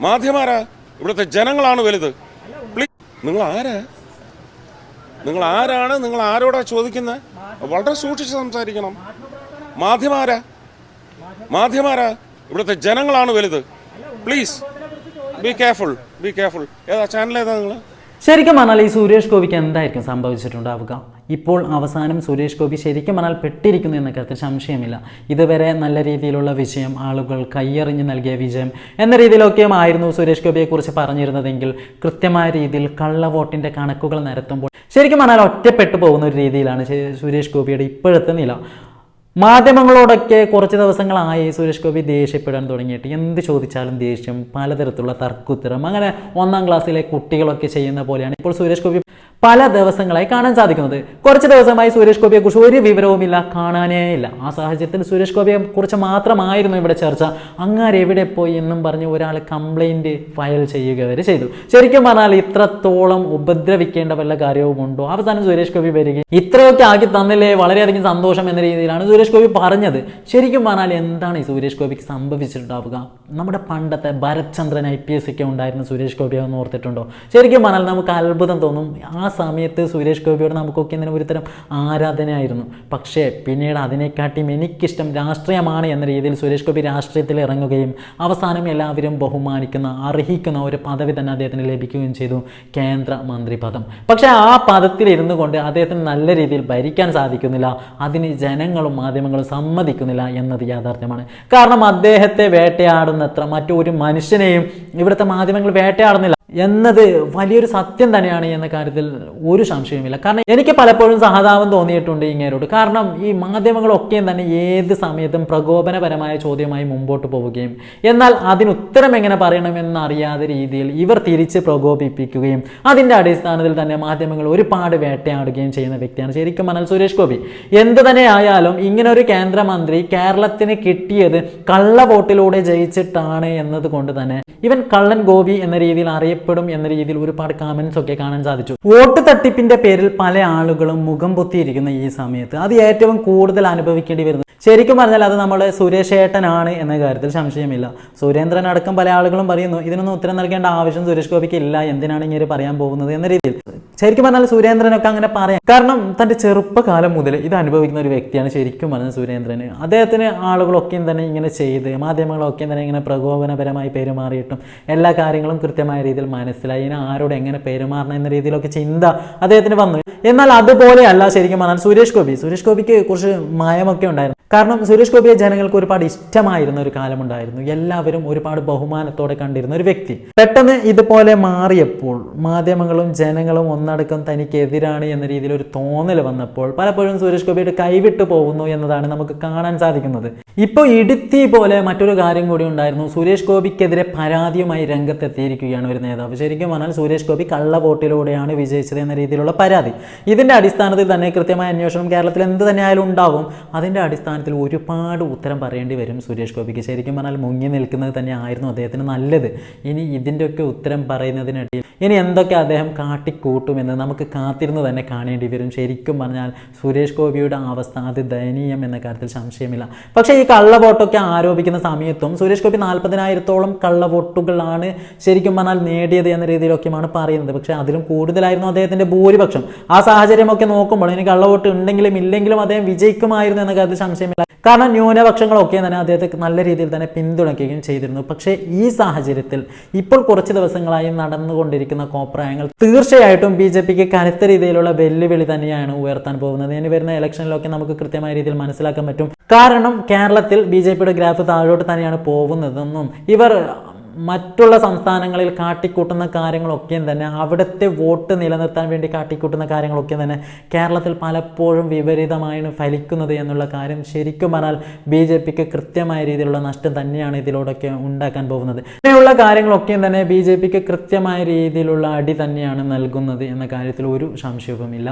മാധ്യമാരാ. ഇവിടുത്തെ ജനങ്ങളാണ് വലുത്. പ്ലീസ് നിങ്ങൾ ആരാ? നിങ്ങൾ ആരാണ്? നിങ്ങൾ ആരോടാ ചോദിക്കുന്നത് വളരെ സൂക്ഷിച്ച് സംസാരിക്കണം. മാധ്യമാരാ. മാധ്യമാരാ. ഇവിടുത്തെ ജനങ്ങളാണ് വലുത്. Please be careful be careful ഏതാ ചാനൽ ഏതാ നിങ്ങൾ ശരിക്കും പറഞ്ഞാൽ ഈ സുരേഷ് ഗോപിക്ക് എന്തായിരിക്കും സംഭവിച്ചിട്ടുണ്ടാവുക? ഇപ്പോൾ അവസാനം സുരേഷ് ഗോപി ശരിക്കും പറഞ്ഞാൽ പെട്ടിരിക്കുന്നു എന്ന കാര്യത്തിൽ സംശയമില്ല. ഇതുവരെ നല്ല രീതിയിലുള്ള വിജയം ആളുകൾ കയ്യറിഞ്ഞ് നൽകിയ വിജയം എന്ന രീതിയിലൊക്കെയും ആയിരുന്നു സുരേഷ് ഗോപിയെക്കുറിച്ച് പറഞ്ഞിരുന്നതെങ്കിൽ കൃത്യമായ രീതിയിൽ കള്ളവോട്ടിന്റെ കണക്കുകൾ നിരത്തുമ്പോൾ ശരിക്കും പറഞ്ഞാൽ ഒറ്റപ്പെട്ടു പോകുന്ന ഒരു രീതിയിലാണ് സുരേഷ് ഗോപിയുടെ ഇപ്പോഴത്തെ നില. മാധ്യമങ്ങളോടൊക്കെ കുറച്ച് ദിവസങ്ങളായി സുരേഷ് ഗോപി ദേഷ്യപ്പെടാൻ തുടങ്ങിയിട്ട് എന്ത് ചോദിച്ചാലും ദേഷ്യം പലതരത്തിലുള്ള തർക്കുത്തരം അങ്ങനെ ഒന്നാം ക്ലാസ്സിലെ കുട്ടികളൊക്കെ ചെയ്യുന്ന പോലെയാണ് ഇപ്പോൾ സുരേഷ് ഗോപി പല ദിവസങ്ങളായി കാണാൻ സാധിക്കുന്നത്. കുറച്ച് ദിവസമായി സുരേഷ് ഗോപിയെ കുറിച്ച് ഒരു വിവരവുമില്ല കാണാനേ ഇല്ല. ആ സാഹചര്യത്തിൽ സുരേഷ് ഗോപിയെ കുറിച്ച് മാത്രമായിരുന്നു ഇവിടെ ചർച്ച. അങ്ങാരെ എവിടെ പോയി എന്നും പറഞ്ഞ് ഒരാൾ കംപ്ലൈന്റ് ഫയൽ ചെയ്യുക വരെ ചെയ്തു. ശരിക്കും പറഞ്ഞാൽ ഇത്രത്തോളം ഉപദ്രവിക്കേണ്ട വല്ല കാര്യവും ഉണ്ടോ? അവസാനം സുരേഷ് ഗോപി വരികയും ഇത്രയൊക്കെ ആക്കി തന്നില്ലേ? വളരെയധികം സന്തോഷം എന്ന രീതിയിലാണ് സുരേഷ് ഗോപി പറഞ്ഞത്. ശരിക്കും പറഞ്ഞാൽ എന്താണ് ഈ സുരേഷ് ഗോപിക്ക് സംഭവിച്ചിട്ടുണ്ടാവുക? നമ്മുടെ പണ്ടത്തെ ഭരത്ചന്ദ്രൻ ഐ പി എസ് ഒക്കെ ഉണ്ടായിരുന്ന സുരേഷ് ഗോപിയെന്ന് ഓർത്തിട്ടുണ്ടോ? ശരിക്കും പറഞ്ഞാൽ നമുക്ക് അത്ഭുതം തോന്നും. ആ സമയത്ത് സുരേഷ് ഗോപിയോട് നമുക്കൊക്കെ എന്തിനും ഒരുതരം ആരാധനയായിരുന്നു. പക്ഷേ പിന്നീട് അതിനെക്കാട്ടിയും എനിക്കിഷ്ടം രാഷ്ട്രീയമാണ് എന്ന രീതിയിൽ സുരേഷ് ഗോപി രാഷ്ട്രീയത്തിൽ ഇറങ്ങുകയും അവസാനം എല്ലാവരും ബഹുമാനിക്കുന്ന അർഹിക്കുന്ന ഒരു പദവി തന്നെ അദ്ദേഹത്തിന് ലഭിക്കുകയും ചെയ്തു. കേന്ദ്ര മന്ത്രി പദം. പക്ഷേ ആ പദത്തിൽ ഇരുന്നു കൊണ്ട് അദ്ദേഹത്തിന് നല്ല രീതിയിൽ ഭരിക്കാൻ സാധിക്കുന്നില്ല. അതിന് ജനങ്ങളും മാധ്യമങ്ങളും സമ്മതിക്കുന്നില്ല എന്നത് യാഥാർത്ഥ്യമാണ്. കാരണം അദ്ദേഹത്തെ വേട്ടയാടുന്നത്ര മറ്റൊരു മനുഷ്യനെയും ഇവിടുത്തെ മാധ്യമങ്ങൾ വേട്ടയാടുന്നില്ല. എന്നത് വലിയൊരു സത്യം തന്നെയാണ് എന്ന കാര്യത്തിൽ ഒരു സംശയവുമില്ല. കാരണം എനിക്ക് പലപ്പോഴും സഹതാപം തോന്നിയിട്ടുണ്ട് ഇങ്ങേരോട്. കാരണം ഈ മാധ്യമങ്ങളൊക്കെയും തന്നെ ഏത് സമയത്തും പ്രകോപനപരമായ ചോദ്യമായി മുമ്പോട്ട് പോവുകയും എന്നാൽ അതിന് ഉത്തരം എങ്ങനെ പറയണമെന്ന് അറിയാതെ രീതിയിൽ ഇവർ തിരിച്ച് പ്രകോപിപ്പിക്കുകയും അതിന്റെ അടിസ്ഥാനത്തിൽ തന്നെ മാധ്യമങ്ങൾ ഒരുപാട് വേട്ടയാടുകയും ചെയ്യുന്ന വ്യക്തിയാണ് ശരിക്കും മനൽ സുരേഷ് ഗോപി. എന്ത് തന്നെ ആയാലും ഇങ്ങനെ ഒരു കേന്ദ്രമന്ത്രി കേരളത്തിന് കിട്ടിയത് കള്ള വോട്ടിലൂടെ ജയിച്ചിട്ടാണ് എന്നതുകൊണ്ട് തന്നെ ഇവൻ കള്ളൻ ഗോപി എന്ന രീതിയിൽ അറിയപ്പെടും. എന്ന രീതിയിൽ ഒരുപാട് കമന്റ്സ് ഒക്കെ കാണാൻ സാധിച്ചു. വോട്ട് തട്ടിപ്പിന്റെ പേരിൽ പല ആളുകളും മുഖം പൊത്തിയിരിക്കുന്ന ഈ സമയത്ത്. അത് ഏറ്റവും കൂടുതൽ അനുഭവിക്കേണ്ടി വരുന്നത് ശരിക്കും പറഞ്ഞാൽ അത് നമ്മുടെ സുരേഷ് ഏട്ടനാണ് എന്ന കാര്യത്തിൽ സംശയമില്ല. സുരേന്ദ്രൻ അടക്കം പല ആളുകളും പറയുന്നു ഇതിനൊന്നും ഉത്തരം നൽകേണ്ട ആവശ്യം സുരേഷ് ഗോപിക്ക് ഇല്ല. എന്തിനാണ് ഇങ്ങനെ പറയാൻ പോകുന്നത്? എന്ന രീതിയിൽ. ശരിക്കും പറഞ്ഞാൽ സുരേന്ദ്രനൊക്കെ അങ്ങനെ പറയാം. കാരണം തന്റെ ചെറുപ്പകാലം മുതൽ ഇത് അനുഭവിക്കുന്ന ഒരു വ്യക്തിയാണ് ശരിക്കും പറഞ്ഞത് സുരേന്ദ്രന്. അദ്ദേഹത്തിന് ആളുകളൊക്കെയും തന്നെ ഇങ്ങനെ ചെയ്ത് മാധ്യമങ്ങളൊക്കെയും തന്നെ ഇങ്ങനെ പ്രകോപനപരമായി പെരുമാറിയിട്ടും എല്ലാ കാര്യങ്ങളും കൃത്യമായ രീതിയിൽ മനസ്സിലായി. ഇനി ആരോട് എങ്ങനെ പെരുമാറണം എന്ന രീതിയിലൊക്കെ ചിന്ത അദ്ദേഹത്തിന് വന്നു. എന്നാൽ അതുപോലെയല്ല ശരിക്കും പറഞ്ഞാൽ സുരേഷ് ഗോപി. സുരേഷ് ഗോപിക്ക് കുറച്ച് മായമൊക്കെ ഉണ്ടായിരുന്നു. കാരണം സുരേഷ് ഗോപിയെ ജനങ്ങൾക്ക് ഒരുപാട് ഇഷ്ടമായിരുന്ന ഒരു കാലമുണ്ടായിരുന്നു. എല്ലാവരും ഒരുപാട് ബഹുമാനത്തോടെ കണ്ടിരുന്ന ഒരു വ്യക്തി. പെട്ടെന്ന് ഇതുപോലെ മാറിയപ്പോൾ മാധ്യമങ്ങളും ജനങ്ങളും ഒന്നടക്കം തനിക്കെതിരാണ് എന്ന രീതിയിൽ ഒരു തോന്നൽ വന്നപ്പോൾ പലപ്പോഴും സുരേഷ് ഗോപിയുടെ കൈവിട്ടു പോകുന്നു എന്നതാണ് നമുക്ക് കാണാൻ സാധിക്കുന്നത്. ഇപ്പോൾ ഇടുത്തി പോലെ മറ്റൊരു കാര്യം കൂടി ഉണ്ടായിരുന്നു. സുരേഷ് ഗോപിക്കെതിരെ പരാതിയുമായി രംഗത്തെത്തിയിരിക്കുകയാണ് ഒരു നേതാവ്. ശരിക്കും പറഞ്ഞാൽ സുരേഷ് ഗോപി കള്ള വോട്ടിലൂടെയാണ് വിജയിച്ചത് എന്ന രീതിയിലുള്ള പരാതി. ഇതിന്റെ അടിസ്ഥാനത്തിൽ തന്നെ കൃത്യമായ അന്വേഷണം കേരളത്തിൽ എന്ത് തന്നെ ആയാലും ഉണ്ടാവും. അതിന്റെ അടിസ്ഥാനത്തിൽ ഒരുപാട് ഉത്തരം പറയേണ്ടി വരും സുരേഷ് ഗോപിക്ക്. ശരിക്കും പറഞ്ഞാൽ മുങ്ങി നിൽക്കുന്നത് തന്നെ ആയിരുന്നു അദ്ദേഹത്തിന് നല്ലത്. ഇനി ഇതിന്റെയൊക്കെ ഉത്തരം പറയുന്നതിനിടയിൽ ഇനി എന്തൊക്കെ അദ്ദേഹം കാട്ടിക്കൂട്ടുമെന്ന് നമുക്ക് കാത്തിരുന്ന് തന്നെ കാണേണ്ടി വരും. ശരിക്കും പറഞ്ഞാൽ സുരേഷ് ഗോപിയുടെ അവസ്ഥ അത് ദയനീയം എന്ന കാര്യത്തിൽ സംശയമില്ല. പക്ഷേ ഈ കള്ളവോട്ടൊക്കെ ആരോപിക്കുന്ന സമയത്തും സുരേഷ് ഗോപി നാൽപ്പതിനായിരത്തോളം കള്ളവോട്ടുകളാണ് ശരിക്കും പറഞ്ഞാൽ നേടിയത് എന്ന രീതിയിലൊക്കെയാണ് പറയുന്നത്. പക്ഷേ അതിലും കൂടുതലായിരുന്നു അദ്ദേഹത്തിന്റെ ഭൂരിപക്ഷം. ആ സാഹചര്യമൊക്കെ നോക്കുമ്പോൾ ഇനി കള്ളവോട്ട് ഉണ്ടെങ്കിലും ഇല്ലെങ്കിലും അദ്ദേഹം വിജയിക്കുമായിരുന്നു എന്ന കാര്യത്തിൽ സംശയമില്ല കാരണം ന്യൂനപക്ഷങ്ങളൊക്കെ തന്നെ അദ്ദേഹത്തെ നല്ല രീതിയിൽ തന്നെ പിന്തുണയ്ക്കുകയും ചെയ്തിരുന്നു. പക്ഷേ ഈ സാഹചര്യത്തിൽ ഇപ്പോൾ കുറച്ച് ദിവസങ്ങളായി നടന്നുകൊണ്ടിരിക്കുന്ന കോപ്രായങ്ങൾ തീർച്ചയായിട്ടും ബി ജെ പിക്ക് കനത്ത രീതിയിലുള്ള വെല്ലുവിളി തന്നെയാണ് ഉയർത്താൻ പോകുന്നത്. ഇനി വരുന്ന ഇലക്ഷനിലൊക്കെ നമുക്ക് കൃത്യമായ രീതിയിൽ മനസ്സിലാക്കാൻ പറ്റും. കാരണം കേരളത്തിൽ ബി ജെ പിയുടെ ഗ്രാഫ് താഴോട്ട് തന്നെയാണ് പോകുന്നതെന്നും ഇവർ മറ്റുള്ള സംസ്ഥാനങ്ങളിൽ കാട്ടിക്കൂട്ടുന്ന കാര്യങ്ങളൊക്കെയും തന്നെ അവിടുത്തെ വോട്ട് നിലനിർത്താൻ വേണ്ടി കാട്ടിക്കൂട്ടുന്ന കാര്യങ്ങളൊക്കെയും തന്നെ കേരളത്തിൽ പലപ്പോഴും വിപരീതമായാണ് ഫലിക്കുന്നത് എന്നുള്ള കാര്യം ശരിക്കും പറഞ്ഞാൽ ബി ജെ പിക്ക് കൃത്യമായ രീതിയിലുള്ള നഷ്ടം തന്നെയാണ് ഇതിലൂടെയൊക്കെ ഉണ്ടാക്കാൻ പോകുന്നത്. ഇങ്ങനെയുള്ള കാര്യങ്ങളൊക്കെയും തന്നെ ബി ജെ പിക്ക് കൃത്യമായ രീതിയിലുള്ള അടി തന്നെയാണ് നൽകുന്നത് എന്ന കാര്യത്തിൽ ഒരു സംശയവുമില്ല.